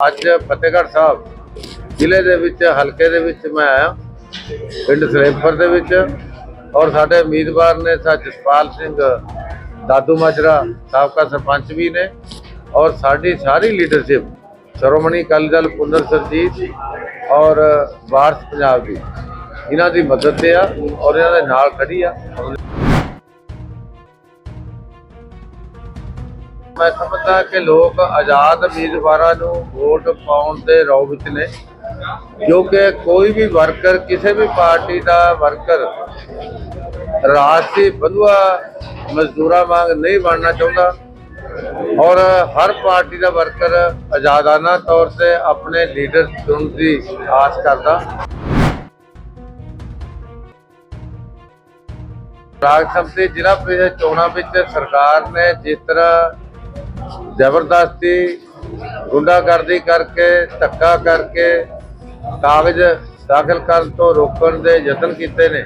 ਅੱਜ ਫਤਿਹਗੜ੍ਹ ਸਾਹਿਬ ਜ਼ਿਲ੍ਹੇ ਦੇ ਵਿੱਚ, ਹਲਕੇ ਦੇ ਵਿੱਚ ਮੈਂ ਆਇਆ। ਪਿੰਡ ਸਲੇਮਪੁਰ ਦੇ ਵਿੱਚ ਔਰ ਸਾਡੇ ਉਮੀਦਵਾਰ ਨੇ ਸਾ ਜਸਪਾਲ ਸਿੰਘ ਦਾਦੂ ਮਾਜਰਾ, ਸਾਬਕਾ ਸਰਪੰਚ ਵੀ ਨੇ ਔਰ ਸਾਡੀ ਸਾਰੀ ਲੀਡਰਸ਼ਿਪ ਸ਼੍ਰੋਮਣੀ ਅਕਾਲੀ ਦਲ ਪੁੰਦਰ ਸਰਜੀਤ ਔਰ ਵਾਰਸ ਪੰਜਾਬ ਦੀ। ਇਹਨਾਂ ਦੀ ਮਦਦ ਤੇ ਆ ਔਰ ਇਹਨਾਂ ਦੇ ਨਾਲ ਖੜੀ ਆ। ਮੈਂ ਸਮਝਦਾ ਕਿ ਲੋਕ ਆਜ਼ਾਦ ਉਮੀਦਵਾਰਾਂ ਨੂੰ ਵੋਟ ਪਾਉਣ ਦੇ ਰੌ ਵਿੱਚ ਨੇ ਕਿਉਂਕਿ ਕੋਈ ਵੀ ਵਰਕਰ, ਕਿਸੇ ਵੀ ਪਾਰਟੀ ਦਾ ਵਰਕਰ ਰਾਜਸੀ ਬੰਧੂਆ ਮਜ਼ਦੂਰਾਂ ਵਾਂਗ ਨਹੀਂ ਬਣਨਾ ਚਾਹੁੰਦਾ ਔਰ ਹਰ ਪਾਰਟੀ ਦਾ ਵਰਕਰ ਆਜ਼ਾਦਾਨਾ ਤੌਰ ਤੇ ਆਪਣੇ ਲੀਡਰ ਚੁਣਨ ਦੀ ਆਸ ਕਰਦਾ। ਰਾਜ ਸੰਸਦੀ ਜ਼ਿਲ੍ਹਾ ਪ੍ਰੀਸ਼ਦ ਚੋਣਾਂ ਵਿੱਚ ਸਰਕਾਰ ਨੇ ਜਿਸ ਤਰ੍ਹਾਂ ਜ਼ਬਰਦਸਤੀ ਗੁੰਡਾਗਰਦੀ ਕਰਕੇ, ਧੱਕਾ ਕਰਕੇ ਕਾਗਜ਼ ਦਾਖਲ ਕਰਨ ਤੋਂ ਰੋਕਣ ਦੇ ਯਤਨ ਕੀਤੇ ਨੇ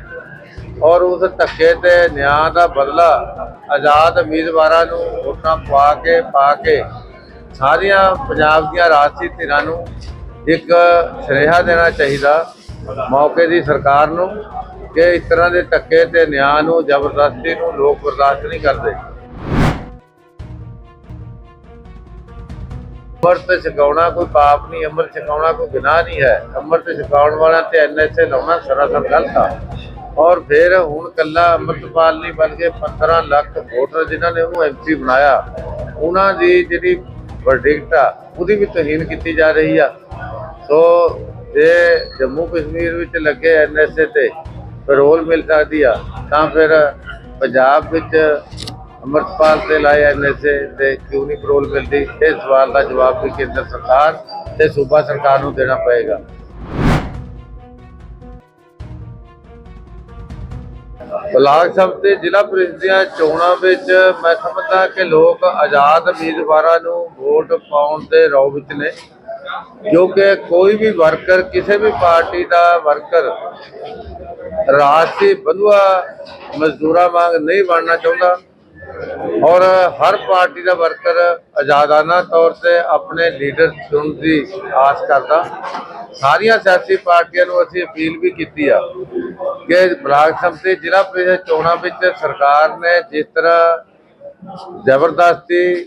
ਔਰ ਉਸ ਧੱਕੇ ਤੇ ਨਿਆਂ ਦਾ ਬਦਲਾ ਆਜ਼ਾਦ ਉਮੀਦਵਾਰਾਂ ਨੂੰ ਵੋਟਾਂ ਪਾ ਕੇ ਪਾ ਕੇ ਸਾਰੀਆਂ ਪੰਜਾਬ ਦੀਆਂ ਰਾਜਸੀ ਧਿਰਾਂ ਨੂੰ ਇੱਕ ਸੁਨੇਹਾ ਦੇਣਾ ਚਾਹੀਦਾ ਮੌਕੇ ਦੀ ਸਰਕਾਰ ਨੂੰ ਕਿ ਇਸ ਤਰ੍ਹਾਂ ਦੇ ਧੱਕੇ ਤੇ ਨਿਆਂ ਨੂੰ, ਜ਼ਬਰਦਸਤੀ ਨੂੰ ਲੋਕ ਬਰਦਾਸ਼ਤ ਨਹੀਂ ਕਰਦੇ। ਅੰਮ੍ਰਿਤ ਛਕਾਉਣਾ ਕੋਈ ਪਾਪ ਨਹੀਂ ਅੰਮ੍ਰਿਤ ਛਕਾਉਣਾ ਕੋਈ ਗੁਨਾਹ ਨਹੀਂ ਹੈ। ਅੰਮ੍ਰਿਤ ਛਕਾਉਣ ਵਾਲਾ ਤੇ ਐਨਐਸਏ ਲਾਉਣਾ ਸਰਾਸਰ ਗਲਤ ਆ। ਔਰ ਫਿਰ ਹੁਣ ਕੱਲਾ ਅੰਮ੍ਰਿਤਪਾਲ ਨਹੀਂ ਬਣ ਬਲਕਿ 15 ਲੱਖ ਵੋਟਰ ਜਿਨ੍ਹਾਂ ਨੇ ਉਹਨੂੰ ਐਮਪੀ ਬਣਾਇਆ, ਉਹਨਾਂ ਦੀ ਜਿਹੜੀ ਵਰਡਿਕਟ ਆ, ਉਹਦੀ ਵੀ ਤਹੀਨ ਕੀਤੀ ਜਾ ਰਹੀ ਆ। ਸੋ ਜੇ ਜੰਮੂ ਕਸ਼ਮੀਰ ਵਿੱਚ ਲੱਗੇ ਐਨਐਸਏ ਤੇ ਪੈਰੋਲ ਮਿਲ ਸਕਦੀ ਆ, ਤਾਂ ਫਿਰ ਪੰਜਾਬ ਵਿੱਚ ਅਮਰਪਾਲ ਤੇ ਲਾਏ ਐਨਐਸਏ ਤੇ ਕਿਉਂ ਨਹੀਂ ਪਰੋਲ ਮਿਲਦੀ? ਇਸ ਸਵਾਲ ਦਾ ਜਵਾਬ ਵੀ ਕੇਂਦਰ ਸਰਕਾਰ ਤੇ ਸੂਬਾ ਸਰਕਾਰ ਨੂੰ ਦੇਣਾ ਪਏਗਾ। ਬਲਾਕ ਸਭ ਤੇ ਜ਼ਿਲ੍ਹਾ ਪ੍ਰੀਸ਼ਦ ਦੀਆਂ ਚੋਣਾਂ ਵਿੱਚ ਮੈਂ ਸਮਝਦਾ ਕਿ ਲੋਕ ਆਜ਼ਾਦ ਉਮੀਦਵਾਰਾਂ ਨੂੰ ਵੋਟ ਪਾਉਣ ਦੇ ਰੌ ਵਿੱਚ ਨੇ ਕਿਉਂਕਿ ਕੋਈ ਵੀ ਵਰਕਰ, ਕਿਸੇ ਵੀ ਪਾਰਟੀ ਦਾ ਵਰਕਰ ਰਾਜਸੀ ਬੰਧੂਆ ਮਜ਼ਦੂਰਾਂ ਵਾਂਗ ਨਹੀਂ ਬਣਨਾ ਚਾਹੁੰਦਾ। ਔਰ ਹਰ ਪਾਰਟੀ ਦਾ ਵਰਕਰ ਆਜ਼ਾਦਾਨਾ ਤੌਰ ਤੇ ਆਪਣੇ ਲੀਡਰ ਚੁਣਨ ਦੀ ਆਸ ਕਰਦਾ। ਸਾਰੀਆਂ ਸਿਆਸੀ ਪਾਰਟੀਆਂ ਨੂੰ ਅਸੀਂ ਅਪੀਲ ਵੀ ਕੀਤੀ ਆ ਕਿ ਬਲਾਕ ਸੰਮਤੀ ਜ਼ਿਲ੍ਹਾ ਪ੍ਰੀਸ਼ਦ ਚੋਣਾਂ ਵਿੱਚ ਸਰਕਾਰ ਨੇ ਜਿਸ ਤਰ੍ਹਾਂ ਜ਼ਬਰਦਸਤੀ,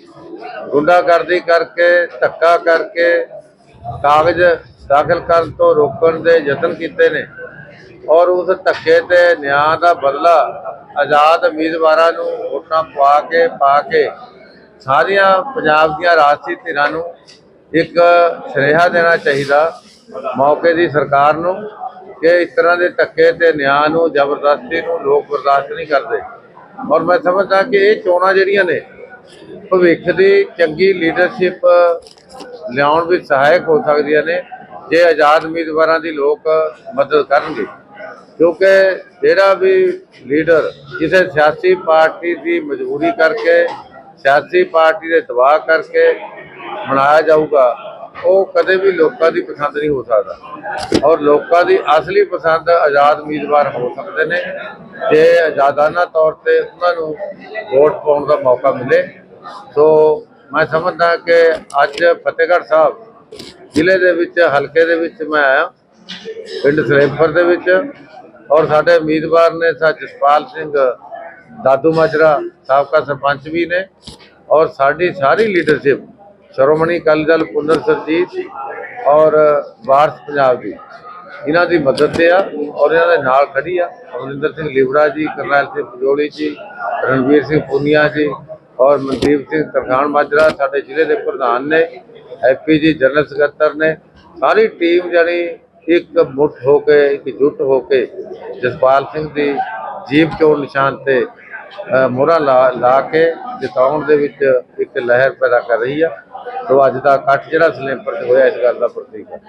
ਗੁੰਡਾਗਰਦੀ ਕਰਕੇ, ਧੱਕਾ ਕਰਕੇ ਕਾਗਜ਼ ਦਾਖਲ ਕਰਨ ਤੋਂ ਰੋਕਣ ਦੇ ਯਤਨ ਕੀਤੇ ਨੇ ਔਰ ਉਸ ਧੱਕੇ ਤੇ ਨਿਆਂ ਦਾ ਬਦਲਾ ਆਜ਼ਾਦ ਉਮੀਦਵਾਰਾਂ ਨੂੰ ਵੋਟਾਂ ਪਵਾ ਕੇ, ਪਾ ਕੇ ਸਾਰੀਆਂ ਪੰਜਾਬ ਦੀਆਂ ਰਾਜਸੀ ਧਿਰਾਂ ਨੂੰ ਇੱਕ ਸੁਨੇਹਾ ਦੇਣਾ ਚਾਹੀਦਾ ਮੌਕੇ ਦੀ ਸਰਕਾਰ ਨੂੰ ਕਿ ਇਸ ਤਰ੍ਹਾਂ ਦੇ ਧੱਕੇ ਤੇ ਨਿਆਂ ਨੂੰ, ਜ਼ਬਰਦਸਤੀ ਨੂੰ ਲੋਕ ਬਰਦਾਸ਼ਤ ਨਹੀਂ ਕਰਦੇ। ਔਰ ਮੈਂ ਸਮਝਦਾ ਕਿ ਇਹ ਚੋਣਾਂ ਜਿਹੜੀਆਂ ਨੇ, ਭਵਿੱਖ ਦੀ ਚੰਗੀ ਲੀਡਰਸ਼ਿਪ ਲਿਆਉਣ ਵਿੱਚ ਸਹਾਇਕ ਹੋ ਸਕਦੀਆਂ ਨੇ, ਜੇ ਆਜ਼ਾਦ ਉਮੀਦਵਾਰਾਂ ਦੀ ਲੋਕ ਮਦਦ ਕਰਨਗੇ। ਕਿਉਂਕਿ ਜਿਹੜਾ ਵੀ ਲੀਡਰ ਕਿਸੇ ਸਿਆਸੀ ਪਾਰਟੀ ਦੀ ਮਜਬੂਰੀ ਕਰਕੇ, ਸਿਆਸੀ ਪਾਰਟੀ ਦੇ ਦਬਾਅ ਕਰਕੇ ਬਣਾਇਆ ਜਾਊਗਾ, ਉਹ ਕਦੇ ਵੀ ਲੋਕਾਂ ਦੀ ਪਸੰਦ ਨਹੀਂ ਹੋ ਸਕਦਾ। ਔਰ ਲੋਕਾਂ ਦੀ ਅਸਲੀ ਪਸੰਦ ਆਜ਼ਾਦ ਉਮੀਦਵਾਰ ਹੋ ਸਕਦੇ ਨੇ। ਜੇ ਆਜ਼ਾਦਾਨਾ ਤੌਰ ਤੇ ਉਹਨਾਂ ਨੂੰ ਵੋਟ ਪਾਉਣ ਦਾ ਮੌਕਾ ਮਿਲੇ, ਸੋ ਮੈਂ ਸਮਝਦਾ ਕਿ ਅੱਜ ਫਤਿਹਗੜ੍ਹ ਸਾਹਿਬ ਜ਼ਿਲ੍ਹੇ ਦੇ ਵਿੱਚ, ਹਲਕੇ ਦੇ ਵਿੱਚ ਮੈਂ ਆਇਆ। ਪਿੰਡ ਸਲੇਮਪੁਰ ਦੇ ਵਿੱਚ। ਔਰ ਸਾਡੇ ਉਮੀਦਵਾਰ ਨੇ ਸਾ ਜਸਪਾਲ ਸਿੰਘ, ਦਾਦੂ ਮਾਜਰਾ, ਸਾਬਕਾ ਸਰਪੰਚ ਵੀ ਨੇ ਔਰ ਸਾਡੀ ਸਾਰੀ ਲੀਡਰਸ਼ਿਪ ਸ਼੍ਰੋਮਣੀ ਅਕਾਲੀ ਦਲ ਪੁੰਦਰ ਸਰਜੀਤ ਔਰ ਵਾਰਸ ਪੰਜਾਬ ਦੀ, ਇਹਨਾਂ ਦੀ ਮਦਦ ਤੇ ਆ ਔਰ ਇਹਨਾਂ ਦੇ ਨਾਲ ਖੜੀ ਆ, ਅਮਰਿੰਦਰ ਸਿੰਘ ਲਿਬੜਾ ਜੀ, ਕਰਨੈਲ ਸਿੰਘ ਪਜੋਲੀ ਜੀ, ਰਣਵੀਰ ਸਿੰਘ ਪੁਨੀਆ ਜੀ ਔਰ ਮਨਦੀਪ ਸਿੰਘ ਤਰਖਾਣ ਮਾਜਰਾ, ਸਾਡੇ ਜ਼ਿਲ੍ਹੇ ਦੇ ਪ੍ਰਧਾਨ ਨੇ, ਐਪੀ ਜੀ, ਜਨਰਲ ਸਕੱਤਰ ਨੇ, ਸਾਰੀ ਟੀਮ ਜਾਨੀ ਇੱਕ ਮੁੱਠ ਹੋ ਕੇ, ਇੱਕ ਜੁੱਟ ਹੋ ਕੇ ਜਸਪਾਲ ਸਿੰਘ ਦੀ ਜੀਪ ਚੋਣ ਨਿਸ਼ਾਨ ਤੇ ਮੋਹਰਾ ਲਾ ਲਾ ਕੇ ਜਿਤਾਉਣ ਦੇ ਵਿੱਚ ਇੱਕ ਲਹਿਰ ਪੈਦਾ ਕਰ ਰਹੀ ਆ। ਸੋ ਅੱਜ ਦਾ ਇਕੱਠ ਜਿਹੜਾ ਸਲੇਮਪੁਰ 'ਚ ਹੋਇਆ, ਇਸ ਗੱਲ ਦਾ ਪ੍ਰਤੀਕ ਹੈ।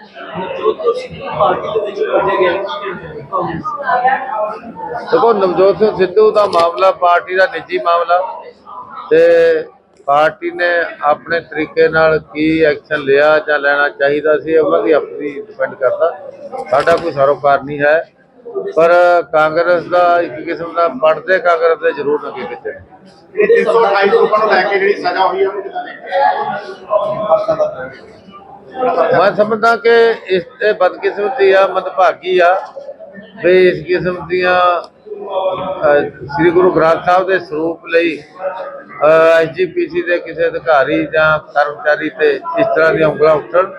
ਦੇਖੋ, ਨਵਜੋਤ ਸਿੰਘ ਸਿੱਧੂ ਦਾ ਮਾਮਲਾ, ਪਾਰਟੀ ਦਾ ਨਿੱਜੀ ਮਾਮਲਾ ਤੇ ਪਾਰਟੀ ਨੇ ਆਪਣੇ ਤਰੀਕੇ ਨਾਲ ਕੀ ਐਕਸ਼ਨ ਲਿਆ ਜਾਂ ਲੈਣਾ ਚਾਹੀਦਾ ਸੀ ਉਹਨਾਂ ਦੀ ਆਪਣੀ ਡਿਪੈਂਡ ਕਰਦਾ। ਸਾਡਾ ਕੋਈ ਸਰੋਕਾਰ ਨਹੀਂ ਹੈ। ਪਰ ਕਾਂਗਰਸ ਦਾ ਇੱਕ ਕਿਸਮ ਦਾ ਪੜਦੇ ਕਾਂਗਰਸ ਦੇ ਜ਼ਰੂਰ ਲੱਗੇ ਕਿਤੇ ਇਹ 328 ਲੋਕਾਂ ਨੂੰ ਲੈ ਕੇ ਜਿਹੜੀ ਸਜ਼ਾ ਹੋਈ ਹੈ ਉਹਨੂੰ ਕਿਦਾਂ ਦੇਖਦੇ ਮੈਂ ਸਮਝਦਾ ਕਿ ਇਸ ਤੇ ਬਦਕਿਸਮਤੀ ਆ ਮੰਦਭਾਗੀ ਆ ਵੀ ਇਸ ਕਿਸਮ ਦੀਆਂ ਸ੍ਰੀ ਗੁਰੂ ਗ੍ਰੰਥ ਸਾਹਿਬ ਦੇ ਸਰੂਪ ਲਈ ਐਸਜੀਪੀਸੀ ਦੇ ਕਿਸੇ ਅਧਿਕਾਰੀ ਜਾਂ ਕਰਮਚਾਰੀ ਤੇ ਇਸ ਤਰ੍ਹਾਂ ਦੀਆਂ ਉਂਗਲਾਂ ਉੱਠਣ।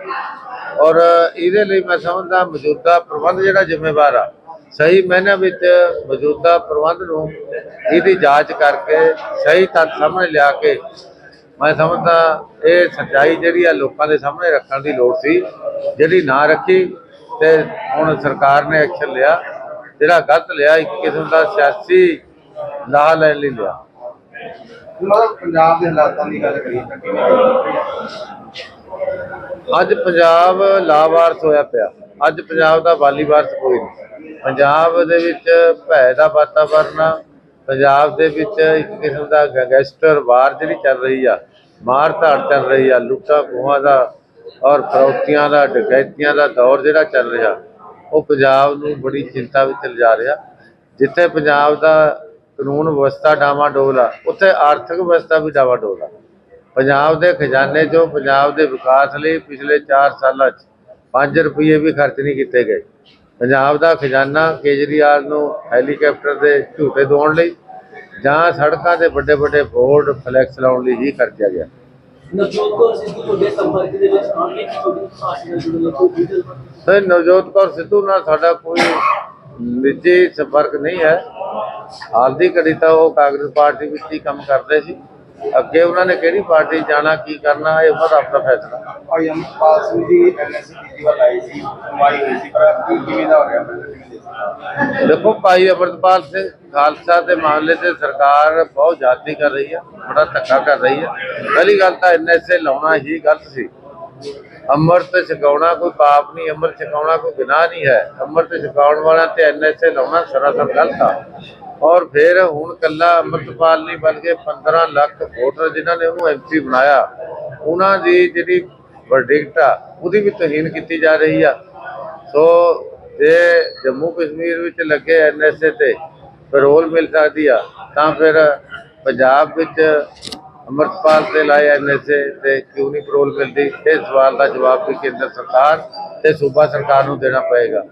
ਔਰ ਇਹਦੇ ਲਈ ਮੈਂ ਸਮਝਦਾ ਮੌਜੂਦਾ ਪ੍ਰਬੰਧ ਜਿਹੜਾ ਜ਼ਿੰਮੇਵਾਰ ਆ, ਸਹੀ ਮਾਇਨੇ ਵਿੱਚ ਮੌਜੂਦਾ ਪ੍ਰਬੰਧ ਨੂੰ ਇਹਦੀ ਜਾਂਚ ਕਰਕੇ ਸਹੀ ਤੱਥ ਸਾਹਮਣੇ ਲਿਆ ਕੇ ਮੈਂ ਸਮਝਦਾ ਇਹ ਸੱਚਾਈ ਜਿਹੜੀ ਆ ਲੋਕਾਂ ਦੇ ਸਾਹਮਣੇ ਰੱਖਣ ਦੀ ਲੋੜ ਸੀ, ਜਿਹੜੀ ਨਾ ਰੱਖੀ ਤੇ ਹੁਣ ਸਰਕਾਰ ਨੇ ਐਕਸ਼ਨ ਲਿਆ। ਜਿਹੜਾ ਗਲਤ ਲਿਆ ਇੱਕ ਕਿਸਮ ਦਾ ਸਿਆਸੀ ਲਾਹਾ ਲੈਣ ਲਈ ਲਿਆ। ਪੰਜਾਬ ਦੇ ਹਾਲਾਤਾਂ ਦੀ ਗੱਲ ਕਰੀਏ ਤਾਂ ਕਿਵੇਂ? ਅੱਜ ਪੰਜਾਬ ਲਾਵਾਰਸ ਹੋਇਆ ਪਿਆ। ਅੱਜ ਪੰਜਾਬ ਦਾ ਵਾਲੀ ਵਾਰਸ ਕੋਈ ਨਹੀਂ। ਪੰਜਾਬ ਦੇ ਵਿੱਚ ਭੈ ਦਾ ਵਾਤਾਵਰਨ ਪੰਜਾਬ ਦੇ ਵਿੱਚ ਇੱਕ ਕਿਸਮ ਦਾ ਗੈਂਗਸਟਰ ਵਾਰ ਜਿਹੜੀ ਚੱਲ ਰਹੀ ਆ ਮਾਰ ਧਾੜ ਚੱਲ ਰਹੀ ਆ ਲੁੱਟਾਂ ਖੋਹਾਂ ਦਾ ਔਰ ਫਰੌਤੀਆਂ ਦਾ ਡਕੈਤੀਆਂ ਦਾ ਦੌਰ ਜਿਹੜਾ ਚੱਲ ਰਿਹਾ। ਉਹ ਪੰਜਾਬ ਨੂੰ ਬੜੀ ਚਿੰਤਾ ਵਿੱਚ ਲਿਜਾ ਰਿਹਾ। ਜਿੱਥੇ ਪੰਜਾਬ ਦਾ ਕਾਨੂੰਨ ਵਿਵਸਥਾ ਡਾਵਾਡੋਲ ਆ ਉੱਥੇ ਆਰਥਿਕ ਵਿਵਸਥਾ ਵੀ ਡਾਵਾਡੋਲ ਆ ਪੰਜਾਬ ਦੇ ਖਜ਼ਾਨੇ 'ਚੋਂ ਪੰਜਾਬ ਦੇ ਵਿਕਾਸ ਲਈ ਪਿਛਲੇ 4 ਸਾਲਾਂ 'ਚ 5 ਰੁਪਏ ਵੀ ਖਰਚ ਨਹੀਂ ਕੀਤੇ ਗਏ। ਪੰਜਾਬ ਦਾ ਖਜ਼ਾਨਾ ਕੇਜਰੀਵਾਲ ਨੂੰ ਹੈਲੀਕਾਪਟਰ ਦੇ ਝੂਟੇ ਦਵਾਉਣ ਲਈ ਜਾਂ ਸੜਕਾਂ ਦੇ ਵੱਡੇ ਵੱਡੇ ਬੋਰਡ ਫਲੈਕਸ ਲਾਉਣ ਲਈ ਹੀ ਖਰਚਿਆ ਗਿਆ। ਨਵਜੋਤ ਕੌਰ ਸਿੱਧੂ ਤੁਹਾਡੇ ਸੰਪਰਕ ਦੇ ਵਿੱਚ ਆਉਣਗੇ ਕਿ ਤੁਹਾਡੀ ਪਾਰਟੀ ਨਾਲ ਜੁੜੇ ਲੋਕ ਵੀਡੀਓ ਨਵਜੋਤ ਕੌਰ ਸਿੱਧੂ ਨਾਲ ਸਾਡਾ ਕੋਈ ਨਿੱਜੀ ਸੰਪਰਕ ਨਹੀਂ ਹੈ। ਹਾਲ ਦੀ ਘੜੀ ਤਾਂ ਉਹ ਕਾਂਗਰਸ ਪਾਰਟੀ ਵਿੱਚ ਹੀ ਕੰਮ ਕਰਦੇ ਸੀ। ਅੱਗੇ ਉਹਨਾਂ ਨੇ ਕਿਹੜੀ ਪਾਰਟੀ ਜਾਣਾ ਕੀ ਕਰਨਾ ਇਹ ਉਹਨਾਂ ਦਾ ਆਪਣਾ ਫੈਸਲਾ। ਭਾਈ ਅਮਰਪਾਲ ਸਿੰਘ ਦੀ ਐਨਐਸਸੀ ਦੀ ਵੱਲ ਆਈ ਸੀ ਸੁਣਵਾਈ ਹੋਈ ਸੀ ਪਰ ਕੀ ਕਿਵੇਂ ਦਾ ਹੋ ਰਿਹਾ? ਮਤਲਬ ਕਿਵੇਂ ਦੇ ਸੀ? ਦੇਖੋ ਭਾਈ ਅਮਰਪਾਲ ਸਿੰਘ ਖਾਲਸਾ ਦੇ ਮਾਮਲੇ ਤੇ ਸਰਕਾਰ ਬਹੁਤ ਜ਼ਿਆਦਤੀ ਕਰ ਰਹੀ ਹੈ ਬੜਾ ਧੱਕਾ ਕਰ ਰਹੀ ਹੈ। ਪਹਿਲੀ ਗੱਲ ਤਾਂ ਐਨਐਸਏ ਲਾਉਣਾ ਹੀ ਗਲਤ ਸੀ। ਅੰਮ੍ਰਿਤ ਛਕਾਉਣਾ ਕੋਈ ਪਾਪ ਨਹੀਂ ਅੰਮ੍ਰਿਤ ਛਕਾਉਣਾ ਕੋਈ ਗੁਨਾਹ ਨਹੀਂ ਹੈ। ਅੰਮ੍ਰਿਤ ਛਕਾਉਣ ਵਾਲਾ ਤੇ ਐਨਐਸਏ ਲਾਉਣਾ ਸਰਾਸਰ ਗਲਤ ਆ। ਔਰ ਫਿਰ ਹੁਣ ਕੱਲਾ ਅੰਮ੍ਰਿਤਪਾਲ ਨਹੀਂ ਬਣ ਕੇ 15 ਲੱਖ ਵੋਟਰ ਜਿਨ੍ਹਾਂ ਨੇ ਉਹਨੂੰ ਐਮਪੀ ਬਣਾਇਆ, ਉਹਨਾਂ ਦੀ ਜਿਹੜੀ ਵਰਡਿਕਟ ਆ, ਉਹਦੀ ਵੀ ਤਹੀਨ ਕੀਤੀ ਜਾ ਰਹੀ ਆ। ਸੋ ਜੇ ਜੰਮੂ ਕਸ਼ਮੀਰ ਵਿੱਚ ਲੱਗੇ ਐਨਐਸਏ ਤੇ ਪੈਰੋਲ ਮਿਲ ਸਕਦੀ ਆ, ਤਾਂ ਫਿਰ ਪੰਜਾਬ ਵਿੱਚ ਅਮਰਪਾਲ ਤੇ ਲਾਏ ਐਨਐਸਏ ਤੇ ਕਿਉਂ ਨਹੀਂ ਪੈਰੋਲ ਮਿਲਦੀ? ਇਹ ਸਵਾਲ ਦਾ ਜਵਾਬ ਵੀ ਕੇਂਦਰ ਸਰਕਾਰ ਤੇ ਸੂਬਾ ਸਰਕਾਰ ਨੂੰ ਦੇਣਾ ਪਏਗਾ।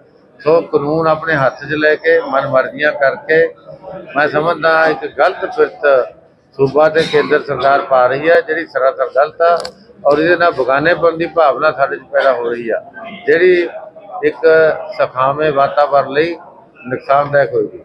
ਸੋ ਕਾਨੂੰਨ ਆਪਣੇ ਹੱਥ 'ਚ ਲੈ ਕੇ, ਮਨਮਰਜ਼ੀਆਂ ਕਰਕੇ, ਮੈਂ ਸਮਝਦਾ ਇੱਕ ਗਲਤ ਫਿਰਤ ਸੂਬਾ ਤੇ ਕੇਂਦਰ ਸਰਕਾਰ ਪਾ ਰਹੀ ਹੈ, ਜਿਹੜੀ ਸਰਾਸਰ ਗਲਤ ਆ ਔਰ ਇਹਦੇ ਨਾਲ ਬਗਾਨੇਪਨ ਦੀ ਭਾਵਨਾ ਸਾਡੇ 'ਚ ਪੈਦਾ ਹੋ ਰਹੀ ਆ, ਜਿਹੜੀ ਇੱਕ ਸਖਾਵੇਂ ਵਾਤਾਵਰਣ ਲਈ ਨੁਕਸਾਨਦਾਇਕ ਹੋਏਗੀ।